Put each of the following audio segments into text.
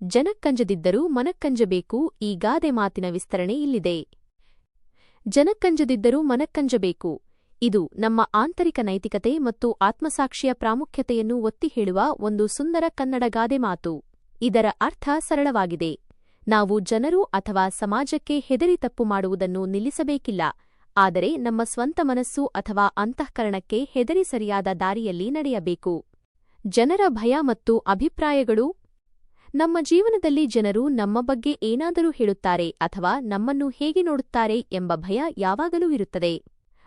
ಜನಕ್ಕಂಜದಿದ್ದರೂ ಮನಕ್ಕಂಜಬೇಕು, ಈ ಗಾದೆ ಮಾತಿನ ವಿಸ್ತರಣೆ ಇಲ್ಲಿದೆ. ಜನಕ್ಕಂಜದಿದ್ದರೂ ಮನಕ್ಕಂಜಬೇಕು, ಇದು ನಮ್ಮ ಆಂತರಿಕ ನೈತಿಕತೆ ಮತ್ತು ಆತ್ಮಸಾಕ್ಷಿಯ ಪ್ರಾಮುಖ್ಯತೆಯನ್ನು ಒತ್ತಿ ಹೇಳುವ ಒಂದು ಸುಂದರ ಕನ್ನಡ ಗಾದೆ ಮಾತು. ಇದರ ಅರ್ಥ ಸರಳವಾಗಿದೆ. ನಾವು ಜನರು ಅಥವಾ ಸಮಾಜಕ್ಕೆ ಹೆದರಿ ತಪ್ಪು ಮಾಡುವುದನ್ನು ನಿಲ್ಲಿಸಬೇಕಿಲ್ಲ, ಆದರೆ ನಮ್ಮ ಸ್ವಂತ ಮನಸ್ಸು ಅಥವಾ ಅಂತಃಕರಣಕ್ಕೆ ಹೆದರಿ ಸರಿಯಾದ ದಾರಿಯಲ್ಲಿ ನಡೆಯಬೇಕು. ಜನರ ಭಯ ಮತ್ತು ಅಭಿಪ್ರಾಯಗಳು ನಮ್ಮ ಜೀವನದಲ್ಲಿ ಜನರು ನಮ್ಮ ಬಗ್ಗೆ ಏನಾದರೂ ಹೇಳುತ್ತಾರೆ ಅಥವಾ ನಮ್ಮನ್ನು ಹೇಗೆ ನೋಡುತ್ತಾರೆ ಎಂಬ ಭಯ ಯಾವಾಗಲೂ ಇರುತ್ತದೆ.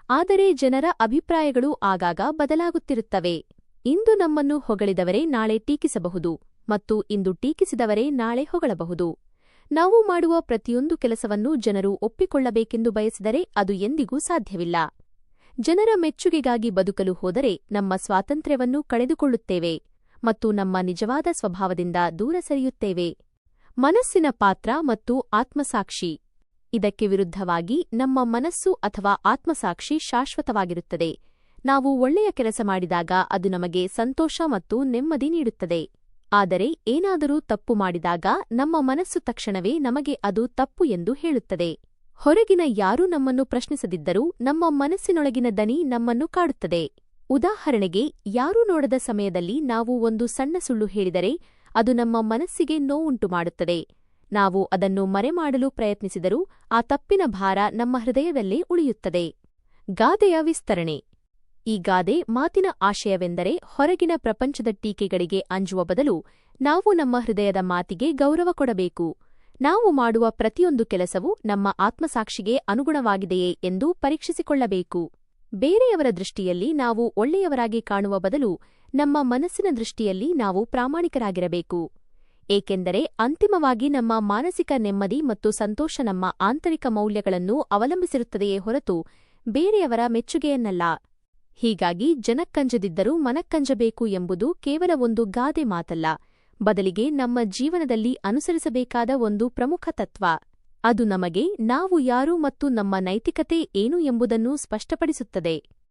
ಆದರೆ ಜನರ ಅಭಿಪ್ರಾಯಗಳು ಆಗಾಗ ಬದಲಾಗುತ್ತಿರುತ್ತವೆ. ಇಂದು ನಮ್ಮನ್ನು ಹೊಗಳಿದವರೇ ನಾಳೆ ಟೀಕಿಸಬಹುದು ಮತ್ತು ಇಂದು ಟೀಕಿಸಿದವರೇ ನಾಳೆ ಹೊಗಳಬಹುದು. ನಾವು ಮಾಡುವ ಪ್ರತಿಯೊಂದು ಕೆಲಸವನ್ನು ಜನರು ಒಪ್ಪಿಕೊಳ್ಳಬೇಕೆಂದು ಬಯಸಿದರೆ ಅದು ಎಂದಿಗೂ ಸಾಧ್ಯವಿಲ್ಲ. ಜನರ ಮೆಚ್ಚುಗೆಗಾಗಿ ಬದುಕಲು ಹೋದರೆ ನಮ್ಮ ಸ್ವಾತಂತ್ರ್ಯವನ್ನು ಕಳೆದುಕೊಳ್ಳುತ್ತೇವೆ. ಮತ್ತು ನಮ್ಮ ನಿಜವಾದ ಸ್ವಭಾವದಿಂದ ದೂರ ಸರಿಯುತ್ತೇವೆ. ಮನಸ್ಸಿನ ಪಾತ್ರ ಮತ್ತು ಆತ್ಮಸಾಕ್ಷಿ. ಇದಕ್ಕೆ ವಿರುದ್ಧವಾಗಿ ನಮ್ಮ ಮನಸ್ಸು ಅಥವಾ ಆತ್ಮಸಾಕ್ಷಿ ಶಾಶ್ವತವಾಗಿರುತ್ತದೆ. ನಾವು ಒಳ್ಳೆಯ ಕೆಲಸ ಮಾಡಿದಾಗ ಅದು ನಮಗೆ ಸಂತೋಷ ಮತ್ತು ನೆಮ್ಮದಿ ನೀಡುತ್ತದೆ. ಆದರೆ ಏನಾದರೂ ತಪ್ಪು ಮಾಡಿದಾಗ ನಮ್ಮ ಮನಸ್ಸು ತಕ್ಷಣವೇ ನಮಗೆ ಅದು ತಪ್ಪು ಎಂದು ಹೇಳುತ್ತದೆ. ಹೊರಗಿನ ಯಾರೂ ನಮ್ಮನ್ನು ಪ್ರಶ್ನಿಸದಿದ್ದರೂ ನಮ್ಮ ಮನಸ್ಸಿನೊಳಗಿನ ದನಿ ನಮ್ಮನ್ನು ಕಾಡುತ್ತದೆ. ಉದಾಹರಣೆಗೆ, ಯಾರೂ ನೋಡದ ಸಮಯದಲ್ಲಿ ನಾವು ಒಂದು ಸಣ್ಣ ಸುಳ್ಳು ಹೇಳಿದರೆ, ಅದು ನಮ್ಮ ಮನಸ್ಸಿಗೆ ನೋವುಂಟು ಮಾಡುತ್ತದೆ ನಾವು ಅದನ್ನು ಮರೆಮಾಡಲು ಪ್ರಯತ್ನಿಸಿದರೂ, ಆ ತಪ್ಪಿನ ಭಾರ ನಮ್ಮ ಹೃದಯದಲ್ಲೇ ಉಳಿಯುತ್ತದೆ. ಗಾದೆಯ ವಿಸ್ತರಣೆ. ಈ ಗಾದೆ ಮಾತಿನ ಆಶಯವೆಂದರೆ, ಹೊರಗಿನ ಪ್ರಪಂಚದ ಟೀಕೆಗಳಿಗೆ ಅಂಜುವ ಬದಲು, ನಾವು ನಮ್ಮ ಹೃದಯದ ಮಾತಿಗೆ ಗೌರವ ಕೊಡಬೇಕು. ನಾವು ಮಾಡುವ ಪ್ರತಿಯೊಂದು ಕೆಲಸವೂ ನಮ್ಮ ಆತ್ಮಸಾಕ್ಷಿಗೆ ಅನುಗುಣವಾಗಿದೆಯೇ ಎಂದು ಪರೀಕ್ಷಿಸಿಕೊಳ್ಳಬೇಕು. ಬೇರೆಯವರ ದೃಷ್ಟಿಯಲ್ಲಿ ನಾವು ಒಳ್ಳೆಯವರಾಗಿ ಕಾಣುವ ಬದಲು ನಮ್ಮ ಮನಸ್ಸಿನ ದೃಷ್ಟಿಯಲ್ಲಿ ನಾವು ಪ್ರಾಮಾಣಿಕರಾಗಿರಬೇಕು. ಏಕೆಂದರೆ ಅಂತಿಮವಾಗಿ ನಮ್ಮ ಮಾನಸಿಕ ನೆಮ್ಮದಿ ಮತ್ತು ಸಂತೋಷ ನಮ್ಮ ಆಂತರಿಕ ಮೌಲ್ಯಗಳನ್ನು ಅವಲಂಬಿಸಿರುತ್ತದೆಯೇ ಹೊರತು ಬೇರೆಯವರ ಮೆಚ್ಚುಗೆಯನ್ನಲ್ಲ. ಹೀಗಾಗಿ ಜನಕ್ಕಂಜದಿದ್ದರೂ ಮನಕ್ಕಂಜಬೇಕು ಎಂಬುದು ಕೇವಲ ಒಂದು ಗಾದೆ ಮಾತಲ್ಲ. ಬದಲಿಗೆ ನಮ್ಮ ಜೀವನದಲ್ಲಿ ಅನುಸರಿಸಬೇಕಾದ ಒಂದು ಪ್ರಮುಖ ತತ್ವ. ಅದು ನಮಗೆ ನಾವು ಯಾರು ಮತ್ತು ನಮ್ಮ ನೈತಿಕತೆ ಏನು ಎಂಬುದನ್ನು ಸ್ಪಷ್ಟಪಡಿಸುತ್ತದೆ.